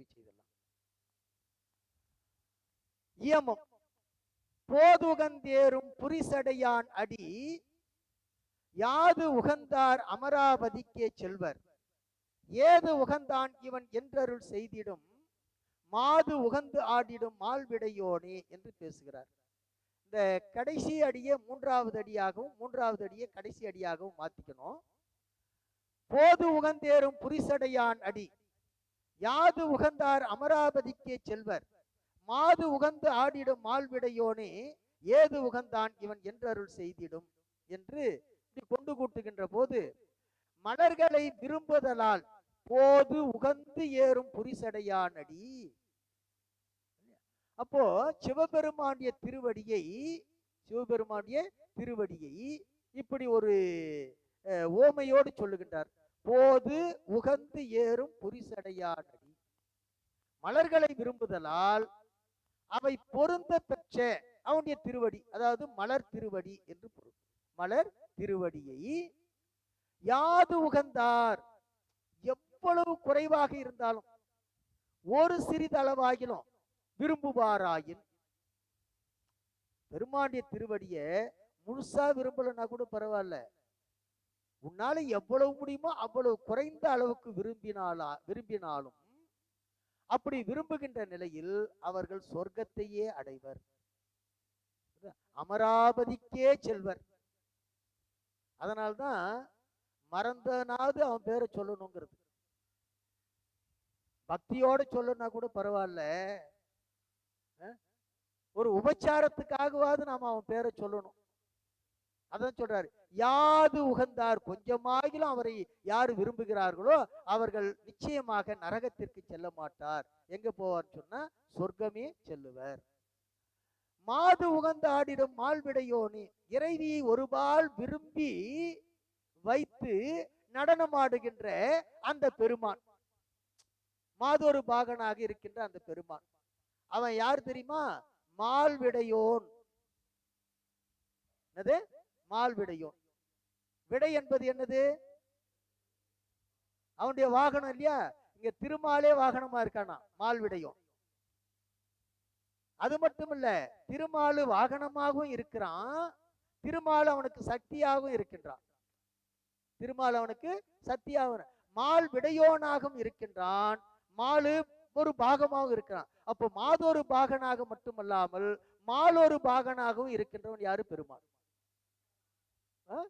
நிறைவு செய்தலாம் இயமம். போதுகந்தேறும் புரிசடையான் அடி யாது உகந்தார் அமராவதிக்கே செல்வர். ஏது உகந்தான் இவன் என்றருள் செய்திடும் மாது உகந்து ஆடிடும் மால்விடையோனே என்று பேசுகிறார். இந்த கடைசி அடியை மூன்றாவது அடியாகவும் மூன்றாவது அடியை கடைசி அடியாகவும் மாத்திக்கணும். போது உகந்தேறும் புரிசடையான் அடி யாது உகந்தார் அமராவதிக்கே செல்வர். மாது உகந்து ஆடிடும் மால்விடையோனே ஏது உகந்தான் இவன் என்றருள் செய்திடும் என்று இப்படி கொண்டு கூட்டுகின்ற போது மலர்களை விரும்புதலால் போது உகந்து ஏறும் புரிசடையானடி. அப்போ சிவபெருமானுடைய திருவடியை சிவபெருமானுடைய திருவடியை இப்படி ஒரு அஹ், ஓமையோடு சொல்லுகின்றார். போது உகந்து ஏறும் புரிசடையானடி. மலர்களை விரும்புதலால் அவை பொருந்த பெற்ற அவனுடைய திருவடி அதாவது மலர் திருவடி என்று பொருள். மலர் திருவடியை யாது உகந்தார் எவ்வளவு குறைவாக இருந்தாலும் ஒரு சிறிதளவாகிலும் விரும்புவாராயின். பெருமாண்டிய திருவடிய முழுசா விரும்பலன்னா கூட பரவாயில்ல. உன்னால எவ்வளவு முடியுமோ அவ்வளவு குறைந்த அளவுக்கு விரும்பினாலா விரும்பினாலும் அப்படி விரும்புகின்ற நிலையில் அவர்கள் சொர்க்கத்தையே அடைவர். அமராவதிக்கே செல்வர். அதனால்தான் மறந்தனாவது அவன் பேரை சொல்லணுங்கிறது. பக்தியோட சொல்லணும்னா கூட பரவாயில்ல. ஒரு உபச்சாரத்துக்காகவாவது நாம அவன் பேரை சொல்லணும். அதான் சொல்றாரு. யாது உகந்தார் கொஞ்சமாகிலும் அவரை யார் விரும்புகிறார்களோ அவர்கள் நிச்சயமாக நரகத்திற்கு செல்ல மாட்டார். எங்க போவார் சொன்னா சொர்க்கமே செல்லுவர். மாது உகந்த ஆடிடும் மால்விடையோனி இறைவியை ஒருபால் விரும்பி வைத்து நடனமாடுகின்ற அந்த பெருமான். மாதொரு பாகனாக இருக்கின்ற அந்த பெருமான். அவன் யார் தெரியுமா? மால்விடையோன் என்னது? மால்விடையோன் விடை என்பது என்னது? அவனுடைய வாகனம் இல்லையா? இங்க திருமாலே வாகனமா இருக்கானா? மால்விடையோன் அது மட்டும் இல்ல திருமாலு வாகனமாகவும் இருக்கிறான் திருமால் அவனுக்கு சக்தியாகவும் இருக்கின்றான். திருமால் அவனுக்கு சக்தியாகவும் மால் விடையோனாகவும் இருக்கின்றான். மாலு ஒரு பாகமாகவும் இருக்கிறான். அப்போ மாதொரு பாகனாக மட்டுமல்லாமல் மாலொரு பாகனாகவும் இருக்கின்றவன் யாரு? பெருமாள். சங்கரநாராயணன்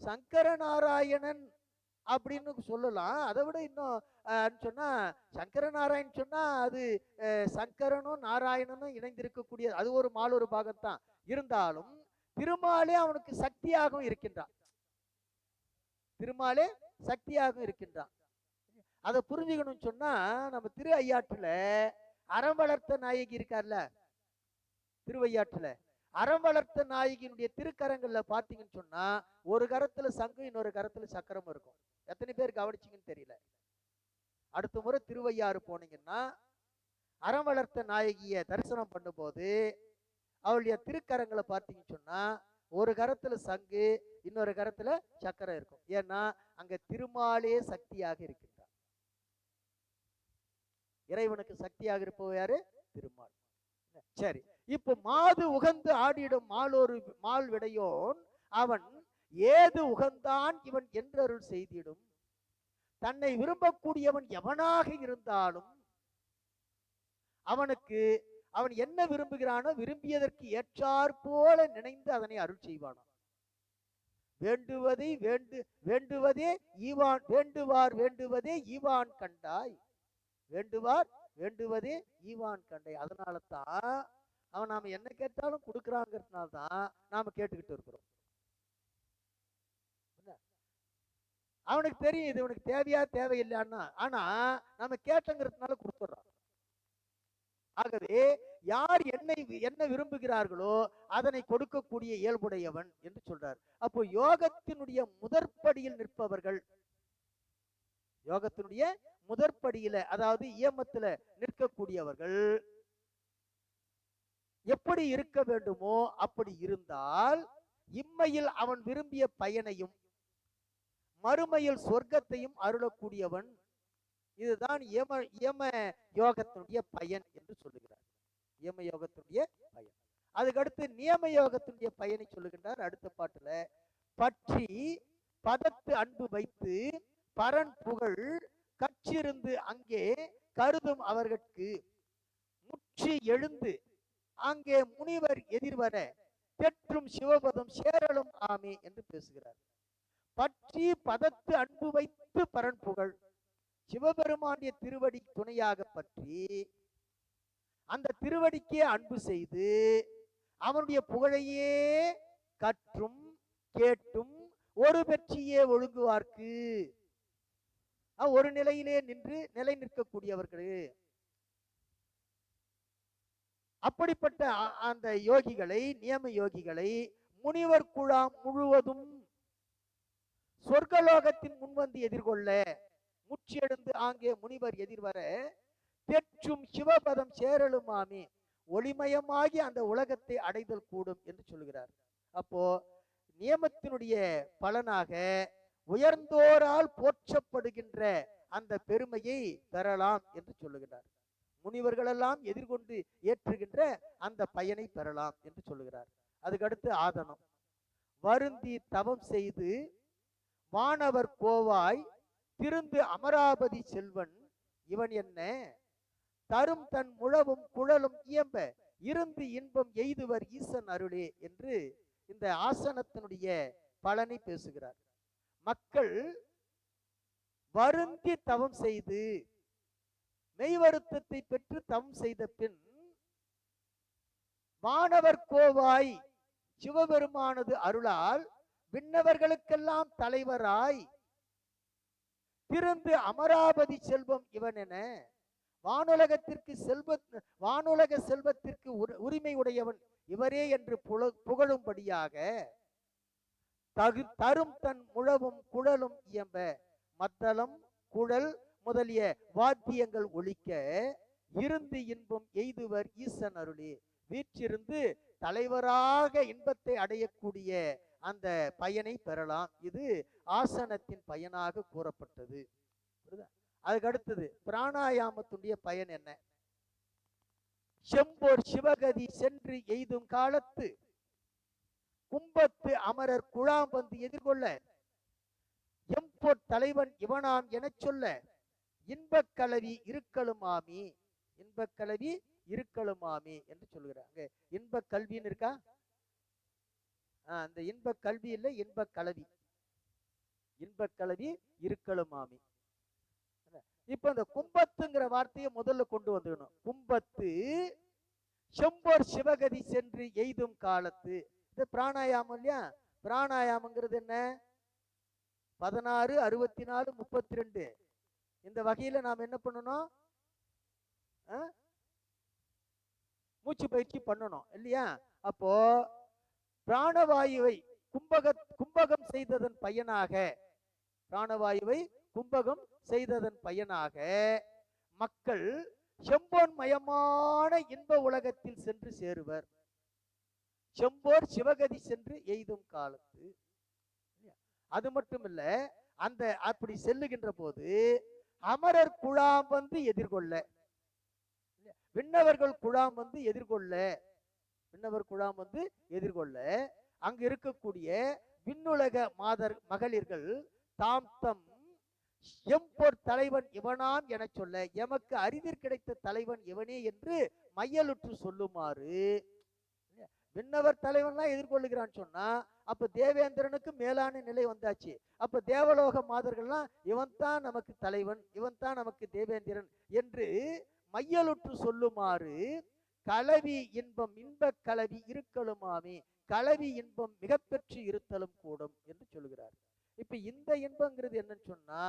சங்கர நாராயணன் அப்படின்னு சொல்லலாம். அதை விட இன்னும் அஹ், சொன்னா சங்கரநாராயணன் சொன்னா அது சங்கரனும் நாராயணனும் இணைந்திருக்கக்கூடிய அது ஒரு மாலொரு பாகத்தான். இருந்தாலும் திருமாலே அவனுக்கு சக்தியாகவும் இருக்கின்றான். திருமாலே சக்தியாகவும் இருக்கின்றான். அதை புரிஞ்சுக்கணும்னு சொன்னா நம்ம திரு ஐயாற்றுல அறம் வளர்த்த நாயகி இருக்கார்ல திருவையாற்றுல அறம் வளர்த்த நாயகியினுடைய திருக்கரங்கள்ல பார்த்தீங்கன்னு சொன்னா ஒரு கரத்துல சங்கு இன்னொரு கரத்துல சக்கரம் இருக்கும். எத்தனை பேர் கவனிச்சீங்கன்னு தெரியல. அடுத்த முறை திருவையாறு போனீங்கன்னா அறம் வளர்த்த நாயகிய தரிசனம் பண்ணும்போது அவளுடைய திருக்கரங்களை பார்த்தீங்கன்னு சொன்னா ஒரு கரத்துல சங்கு இன்னொரு கரத்துல சக்கரம் இருக்கும். ஏன்னா அங்க திருமாலே சக்தியாக இருக்கின்றார். இறைவனுக்கு சக்தியாக இருப்பவர் யாரு? திருமால். சரி. இப்போ மாது உகந்து ஆடிடும் மாலொரு மால் விடையோன் அவன் ஏது உகந்தான் இவன் என்றருள் செய்திடும். தன்னை விரும்பக்கூடியவன் எவனாக இருந்தாலும் அவனுக்கு அவன் என்ன விரும்புகிறானோ விரும்பியதற்கு ஏற்றாற் போல நினைந்து அதனை அருள் செய்வானாம். வேண்டுவதை வேண்டு வேண்டுவதே ஈவான் வேண்டுவார் வேண்டுவதே ஈவான் கண்டாய். வேண்டுவார் வேண்டுவதே ஈவான் கண்டாய். அதனால தான் அவன் நாம என்ன கேட்டாலும் கொடுக்குறாங்கிறதுனால தான் நாம கேட்டுக்கிட்டு இருக்கிறோம். அவனுக்கு தெரியும் இது உனக்கு தேவையா தேவையில்லைன்னா ஆனா நம்ம கேட்டங்கிறதுனால கொடுத்துட்றான். ஆகவே யார் என்னை என்ன விரும்புகிறார்களோ அதனை கொடுக்கக்கூடிய இயல்புடையவன் என்று சொல்றார். அப்போ யோகத்தினுடைய முதற்படியில் நிற்பவர்கள் யோகத்தினுடைய முதற்படியில அதாவது இயமத்துல நிற்கக்கூடியவர்கள் எப்படி இருக்க வேண்டுமோ அப்படி இருந்தால் இம்மையில் அவன் விரும்பிய பயனையும் மறுமையில் சொர்க்கத்தையும் அருளக்கூடியவன் இதுதான் யம யம யோகத்தினுடைய பயன் என்று சொல்லுகிறார். யம யோகத்தினுடைய பயன். அதுக்கடுத்து நியம யோகத்தினுடைய பயனை சொல்லுகின்றார். அடுத்த பாட்டுல பற்றி பதத்து அன்பு வைத்து பரன் புகழ் கற்றிருந்து அங்கே கருதும் அவர்கட்கு முற்றி எழுந்து அங்கே முனிவர் எதிர்வர பெற்றும் சிவபதம் சேரலும் ஆமே என்று பேசுகிறார். பற்றி பதத்து அன்பு வைத்து பரன் புகழ் சிவபெருமானிய திருவடி துணையாக பற்றி அந்த திருவடிக்கே அன்பு செய்து அவனுடைய புகழையே கற்றும் கேட்டும் ஒரு பெற்றியே ஒழுங்குவார்க்கு. ஒரு நிலையிலே நின்று நிலை நிற்கக்கூடியவர்கள் அப்படிப்பட்ட அந்த யோகிகளை நியம யோகிகளை முனிவர் குழாம் முழுவதும் சொர்க்கலோகத்தின் முன்வந்து எதிர்கொள்ள முற்றியெழுந்து ஆங்கே முனிவர் எதிர்வர பெற்றும் சிவபதம் சேரலுமாமே ஒளிமயமாகி அந்த உலகத்தை அடைதல் கூடும் என்று சொல்கிறார். அப்போ நியமத்தினுடைய பலனாக உயர்ந்தோரால் போற்றப்படுகின்ற அந்த பெருமையை பெறலாம் என்று சொல்லுகிறார். முனிவர்களெல்லாம் எதிர்கொண்டு ஏற்றுகின்ற அந்த பயனை பெறலாம் என்று சொல்லுகிறார். அதுக்கடுத்து ஆதனம். வருந்தி தவம் செய்து வானவர் கோவாய் திருந்து அமராபதி செல்வன் இவன் என்ன? தரும் தன் முழவும் குழலும் இயம்ப இருந்து இன்பம் எய்துவர் ஈசன் அருளே என்று இந்த ஆசனத்தினுடைய பலனை பேசுகிறார். மக்கள் வருந்தி தவம் செய்து மெய் வருத்தத்தை பெற்று தவம் செய்த பின் வானவர் கோவாய் சிவபெருமானது அருளால் விண்ணவர்களுக்கெல்லாம் தலைவராய் திருந்து அமராபதி செல்வம் இவன் என வானுலகத்திற்கு செல்வ வானுலக செல்வத்திற்கு உரிமை உடையவன் இவரே என்று புல- புகழும்படியாக தகு தரும் தன் முழவும் குழலும் இயம்ப மத்தளம் குழல் முதலிய வாத்தியங்கள் ஒழிக்க இருந்து இன்பம் எய்துவர் ஈசன் அருளே. வீற்றிருந்து தலைவராக இன்பத்தை அடையக்கூடிய அந்த பயனை பெறலாம். இது ஆசனத்தின் பயனாக கூறப்பட்டது. புரியுதா? அதுக்கு அடுத்தது பிராணாயாமத்துடைய பயன் என்ன? செம்போர் சிவகதி சென்று எய்தும் காலத்து கும்பத்து அமரர் குழாம் வந்து எதிர்கொள்ள எம்போர் தலைவன் இவனாம் எனச் சொல்ல இன்பக் கலவி இருக்கலுமாமி இன்பக்கலவி இருக்கலுமாமே என்று சொல்கிறாங்க இன்ப கல்வின்னு இருக்கா? ஆஹ் அந்த இன்ப கல்வி இல்லை இன்ப கலவி. இன்ப கலவி இருக்கலுமாமே. இப்ப இந்த கும்பத்துங்கிற வார்த்தையை முதல்ல கொண்டு வந்துடணும் கும்பத்து செம்போர் சிவகதி சென்று எய்தும் காலத்து. இது பிராணாயாமம் இல்லையா? பிராணாயாமங்கிறது என்ன? பதினாறு அறுபத்தி நாலு முப்பத்தி ரெண்டு இந்த வகையில நாம் என்ன பண்ணணும்? ஆ? மூச்சு பயிற்சி பண்ணணும் இல்லையா? அப்போ பிராணவாயுவை கும்பக கும்பகம் செய்ததன் பயனாக பிராணவாயுவை கும்பகம் செய்ததன் பயனாக மக்கள் செம்போன் மயமான இன்ப உலகத்தில் சென்று சேருவர். செம்போர் சிவகதி சென்று எய்தும் காலத்து அது மட்டும் இல்ல அந்த அப்படி செல்லுகின்ற போது அமரர் குழாம் வந்து எதிர்கொள்ள விண்ணவர்கள் குழாம் வந்து எதிர்கொள்ள விண்ணவர் குழாம் வந்து எதிர்கொள்ள அங்கு இருக்கக்கூடிய விண்ணுலக மாதர் மகளிர்கள் தாம் தம் எம்பொர் தலைவன் இவனாம் என சொல்ல எமக்கு அரிதிர் கிடைத்த தலைவன் இவனே என்று மையலுற்று சொல்லுமாறு. விண்ணவர் தலைவன்லாம் எதிர்கொள்ளுகிறான்னு சொன்னா அப்ப தேவேந்திரனுக்கு மேலான நிலை வந்தாச்சு. அப்ப தேவலோக மாதர்கள்லாம் இவன் தான் நமக்கு தலைவன் இவன் தான் நமக்கு தேவேந்திரன் என்று மையலுற்று சொல்லுமாறு கலவி இன்பம் இன்பக் கலவி இருக்கலுமாமே கலவி இன்பம் மிகப்பெற்று இருத்தலும் கூடும் என்று சொல்கிறார். இப்ப இந்த இன்பங்கிறது என்னன்னு சொன்னா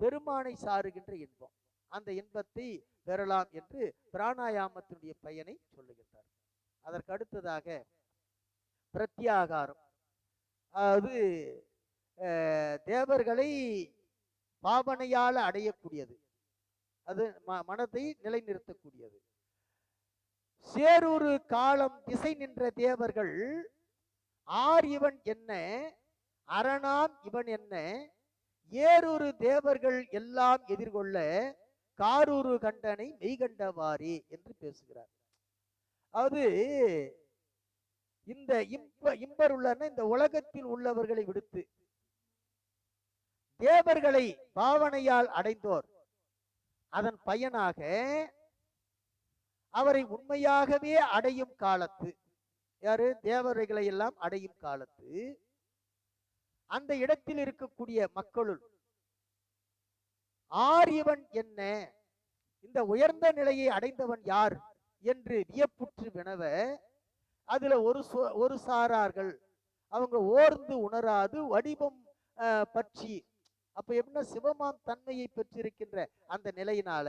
பெருமானை சாருகின்ற இன்பம். அந்த இன்பத்தை பெறலாம் என்று பிராணாயாமத்தினுடைய பயனை சொல்லுகின்றார். அதற்கு அடுத்ததாக பிரத்யாகாரம். அதாவது தேவர்களை பாவனையால் அடையக்கூடியது. அது ம- மனதை நிலைநிறுத்தக்கூடியது. சேரூரு காலம் திசை நின்ற தேவர்கள் ஆர் இவன் என்ன அரணாம் இவன் என்ன ஏரூரு தேவர்கள் எல்லாம் எதிர்கொள்ள காரூரு கண்டனை மெய்கண்டவாரி என்று பேசுகிறார். அது இந்த இம்ப இம்பர் உள்ளன இந்த உலகத்தில் உள்ளவர்களை விடுத்து தேவர்களை பாவனையால் அடைந்தோர் அதன் பயனாக அவரை உண்மையாகவே அடையும் காலத்து. யாரு? தேவர்களை எல்லாம் அடையும் காலத்து. அந்த இடத்தில் இருக்கக்கூடிய மக்களுள். ஆரியவன் என்ன? இந்த உயர்ந்த நிலையை அடைந்தவன் யார்? என்று வியப்புற்று வினவ அதுல ஒரு ஒரு சாரார்கள். அவங்க ஓர்ந்து உணராது வடிவம் அஹ், பற்றி அப்ப எப்படின்னா சிவமாம் தன்மையை பெற்றிருக்கின்ற அந்த நிலையினால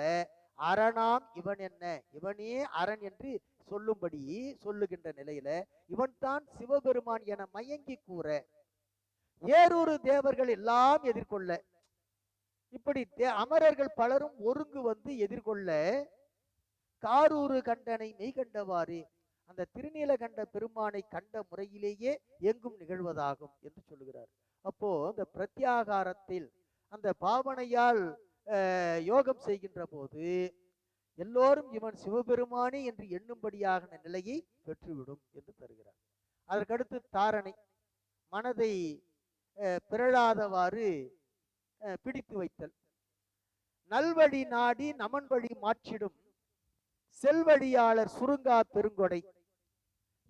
அரணாம் இவன் என்ன? இவனே அரண் என்று சொல்லும்படி சொல்லுகின்ற நிலையில இவன்தான் சிவபெருமான் என மயங்கி கூற ஏரூரு தேவர்கள் எல்லாம் எதிர்கொள்ள. இப்படி தே- அமரர்கள் பலரும் ஒருங்கு வந்து எதிர்கொள்ள காரூரு கண்டனை மெய் கண்டவாறு அந்த திருநீலகண்ட பெருமானை கண்ட முறையிலேயே எங்கும் நிகழ்வதாகும் என்று சொல்லுகிறார். அப்போ அந்த பிரத்யாகாரத்தில் அந்த பாவனையால் யோகம் செய்கின்ற போது எல்லோரும் இவன் சிவபெருமானே என்று எண்ணும்படியாக நிலையை பெற்றுவிடும் என்று தருகிறார். அதற்கடுத்து தாரணை. மனதை பிறழாதவாறு பிடித்து வைத்தல். நல்வழி நாடி நமன் வழி மாற்றிடும். செல்வழியாளர் சுருங்கா பெருங்கொடை.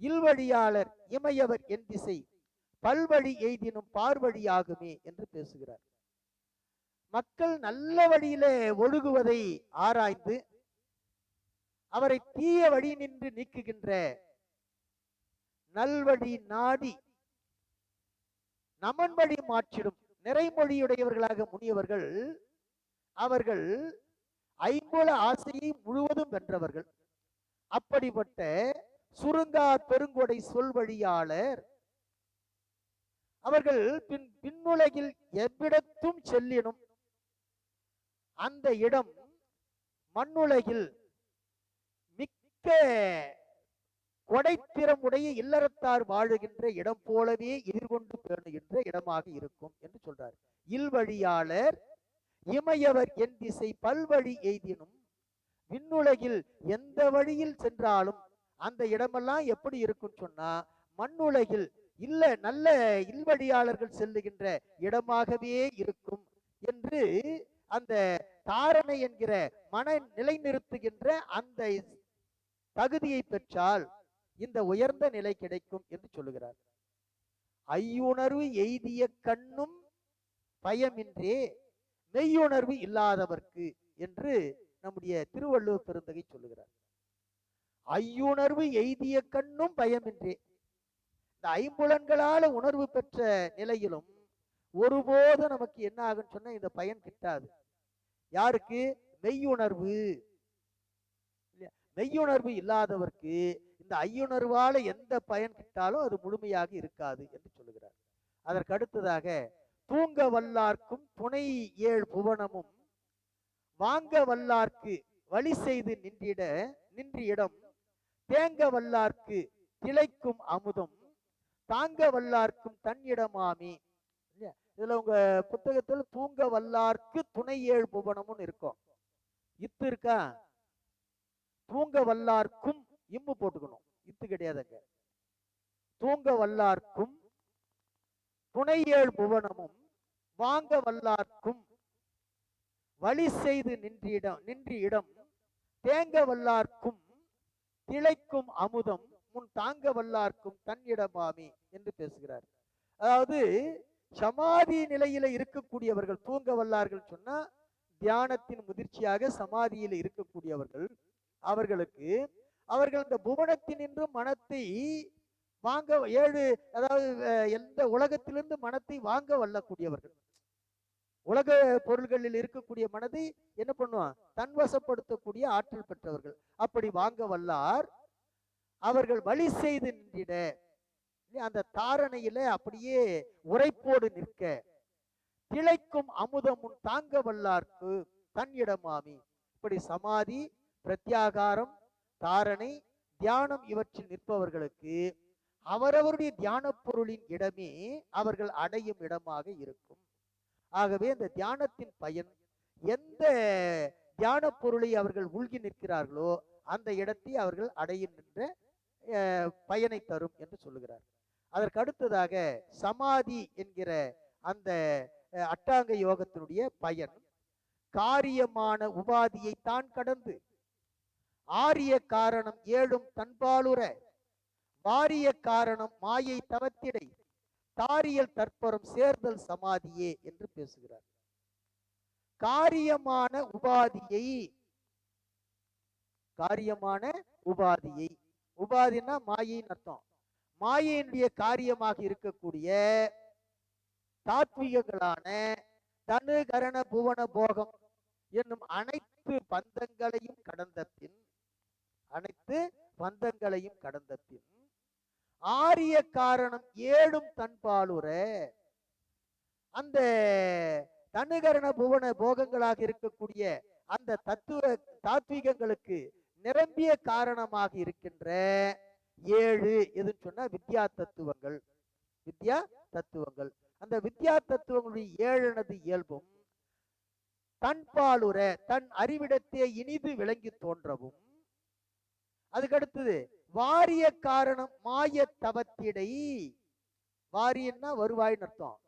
இல்வழியாளர் இமையவர் என் திசை. பல்வழி எய்தினும் பார்வழியாகுமே என்று பேசுகிறார். மக்கள் நல்ல வழியிலே ஒழுகுவதை ஆராய்ந்து அவரை தீய வழி நின்று நீக்குகின்ற நல்வழி நாடி நமன் வழி மாற்றிடும் நிறைமொழியுடையவர்களாக முனியவர்கள் அவர்கள் ஐம்புல ஆசையை முழுவதும் வென்றவர்கள். அப்படிப்பட்ட சுருங்கா பெருங்கொடை சொல்வழியாளர் அவர்கள் பின் பின்னுலகில் எவ்விடத்தும் செல்லினும் அந்த இடம் மண்ணுலகில் மிக்க கொடைத்திறமுடைய இல்லறத்தார் வாழுகின்ற இடம் போலவே எதிர்கொண்டு பேணுகின்ற இடமாக இருக்கும் என்று சொல்றார். இல்வழியாளர் இமையவர் என் திசை பல்வழி எய்தினும் விண்ணுலகில் எந்த வழியில் சென்றாலும் அந்த இடமெல்லாம் எப்படி இருக்கும்னு சொன்னா மண்ணுலகில் இல்ல நல்ல இல்வழியாளர்கள் செல்லுகின்ற இடமாகவே இருக்கும் என்று அந்த தாரணை என்கிற மன நிலைநிறுத்துகின்ற அந்த தகுதியை பெற்றால் இந்த உயர்ந்த நிலை கிடைக்கும் என்று சொல்லுகிறார். ஐயுணர்வு எய்திய கண்ணும் பயமின்றே மெய்யுணர்வு இல்லாதவர்க்கு என்று நம்முடைய திருவள்ளுவர் பெருந்தகை சொல்லுகிறார். ஐயுணர்வு எய்திய கண்ணும் பயமின்றே. இந்த ஐம்புலன்களால உணர்வு பெற்ற நிலையிலும் ஒருபோதும் நமக்கு என்ன ஆகுன்னு சொன்னா இந்த பயன் கிட்டாது. யாருக்கு? மெய்யுணர்வு. மெய்யுணர்வு இல்லாதவர்க்கு இந்த ஐயுணர்வால எந்த பயன் கிட்டாலும் அது முழுமையாக இருக்காது என்று சொல்லுகிறார். அதற்கு அடுத்ததாக தூங்க வல்லார்க்கும் துணை ஏழ் புவனமும் வாங்க வல்லார்க்கு வழி செய்து நின்றிட நின்ற இடம் தேங்க வல்லார்க்கு திளைக்கும் அமுதம் தாங்க வல்லார்க்கும் தன்னிடமாமே இதுல உங்க புத்தகத்துல தூங்க வல்லார்க்கு துணை ஏழு புவனமும் இருக்கும். இத்து இருக்கா? தூங்க வல்லார்க்கும் இம்மு போட்டுக்கணும். இத்து கிடையாதுங்க. தூங்க வல்லார்க்கும் துணை ஏழு புவனமும் வாங்க வல்லார்க்கும் வழி செய்து நின்றிடம் நின்ற இடம் தேங்க வல்லார்க்கும் திளைக்கும் அமுதம் முன் தாங்க வல்லார்க்கும் தன்னிடமாமே என்று பேசுகிறார். அதாவது சமாதி நிலையில இருக்கக்கூடியவர்கள் தூங்க வல்லார்கள் சொன்னா தியானத்தின் முதிர்ச்சியாக சமாதியில இருக்கக்கூடியவர்கள் அவர்களுக்கு அவர்கள் அந்த புவனத்தினின்று மனத்தை வாங்க ஏழு அதாவது எந்த உலகத்திலிருந்து மனத்தை வாங்க வல்லக்கூடியவர்கள். உலக பொருள்களில் இருக்கக்கூடிய மனதை என்ன பண்ணுவான்? தன்வசப்படுத்தக்கூடிய ஆற்றல் பெற்றவர்கள். அப்படி வாங்க வல்லார் அவர்கள் வழி செய்து நின்றிட. அந்த தாரணையில அப்படியே உரைப்போடு நிற்க. திளைக்கும் அமுதம் உன் தாங்க வல்லார்க்கு தன்னிடமாமி. இப்படி சமாதி பிரத்யாகாரம் தாரணை தியானம் இவற்றில் நிற்பவர்களுக்கு அவரவருடைய தியான பொருளின் இடமே அவர்கள் அடையும் இடமாக இருக்கும். ஆகவே இந்த தியானத்தின் பயன் எந்த தியான பொருளை அவர்கள் உள்கி நிற்கிறார்களோ அந்த இடத்தை அவர்கள் அடைகின்ற அஹ், பயனை தரும் என்று சொல்லுகிறார். அதற்கு அடுத்ததாக சமாதி என்கிற அந்த அட்டாங்க யோகத்தினுடைய பயன் காரியமான உபாதியை தான் கடந்து ஆரிய காரணம் ஏழும் தன்பாலுற வாரிய காரணம் மாயை தவத்திடை தாரியல் தற்பரம் சேர்தல் சமாதியே என்று பேசுகிறார். காரியமான உபாதியை காரியமான உபாதியை உபாதின்னா மாயைன்னு அர்த்தம். மாயையினுடைய காரியமாக இருக்கக்கூடிய தாத்விகங்களான தனு கரண புவன போகம் என்னும் அனைத்து பந்தங்களையும் கடந்த பின் அனைத்து பந்தங்களையும் கடந்த பின் ஆரிய காரணம் ஏழும் தன்பாலுற அந்த தனுகரண புவன போகங்களாக இருக்கக்கூடிய அந்த தத்துவ தாத்விகங்களுக்கு நிரம்பிய காரணமாக இருக்கின்ற ஏழு எதுன்னு சொன்னா வித்யா தத்துவங்கள். வித்யா தத்துவங்கள். அந்த வித்யா தத்துவங்களுடைய ஏழனது இயல்பும். தன்பாலுற தன் அறிவிடத்தே இனிது விளங்கி தோன்றவும். அதுக்கடுத்தது வாரிய காரணம் மாய தவத்திடை. வாரியன்னா வருவாய்னு அர்த்தம்.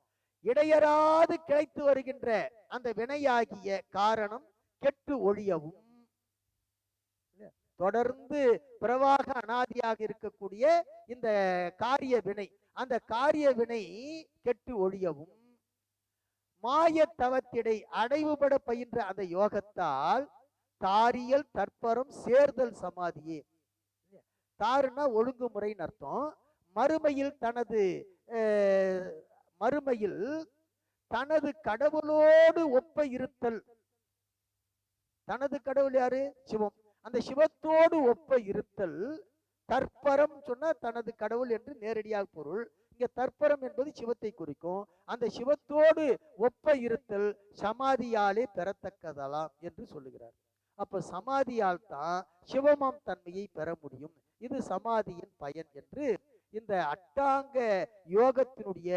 இடையராது கிடைத்து வருகின்ற அந்த வினையாகிய காரணம் கெட்டு ஒழியவும். தொடர்ந்து பிரவாக அனாதியாக இருக்கக்கூடிய இந்த காரிய வினை அந்த காரிய வினை கெட்டு ஒழியவும் மாய தவத்திடை அடைவுபட பயின்ற அந்த யோகத்தால் தாரியல் தற்பரம் சேர்தல் சமாதியே. தாருன்னா ஒழுங்குமுறைன்னு அர்த்தம். மறுமையில் தனது மறுமையில் தனது கடவுளோடு ஒப்ப இருத்தல். தனது கடவுள் யாரு? சிவம். அந்த சிவத்தோடு ஒப்ப இருத்தல் தற்பரம் சொன்னா தனது கடவுள் என்று நேரடியாக பொருள். இங்க தற்பரம் என்பது சிவத்தை குறிக்கும். அந்த சிவத்தோடு ஒப்ப இருத்தல் சமாதியாலே பெறத்தக்கதலாம் என்று சொல்லுகிறார். அப்ப சமாதியால் தான் சிவமாம் தன்மையை பெற முடியும். இது சமாதியின் பயன் என்று இந்த அட்டாங்க யோகத்தினுடைய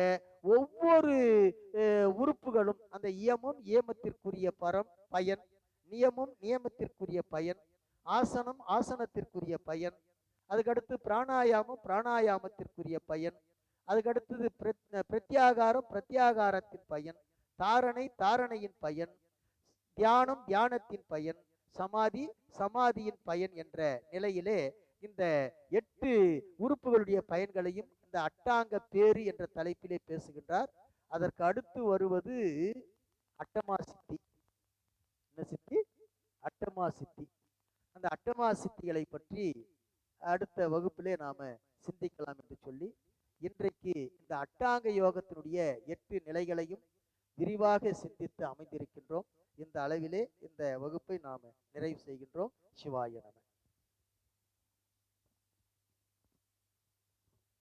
ஒவ்வொரு உறுப்புகளும் அந்த இயமும் இயமத்திற்குரிய பரம் பயன் நியமும் நியமத்திற்குரிய பயன் ஆசனம் ஆசனத்திற்குரிய பயன். அதுக்கடுத்து பிராணாயாமம் பிராணாயாமத்திற்குரிய பயன். அதுக்கடுத்தது பிரத்- பிரத்யாகாரம் பிரத்யாகாரத்தின் பயன். தாரணை தாரணையின் பயன். தியானம் தியானத்தின் பயன். சமாதி சமாதியின் பயன் என்ற நிலையிலே இந்த எட்டு உறுப்புகளுடைய பயன்களையும் இந்த அட்டாங்க பேரு என்ற தலைப்பிலே பேசுகின்றார். அதற்கு அடுத்து வருவது அட்டமா சித்தி. என்ன சித்தி? அட்டமா சித்தி. அந்த அட்டமா சித்திகளை பற்றி அடுத்த வகுப்பிலே நாம சிந்திக்கலாம் என்று சொல்லி இன்றைக்கு இந்த அட்டாங்க யோகத்தினுடைய எட்டு நிலைகளையும் விரிவாக சிந்தித்து அமைந்திருக்கின்றோம். இந்த அளவிலே இந்த வகுப்பை நாம நிறைவு செய்கின்றோம். சிவாய நம.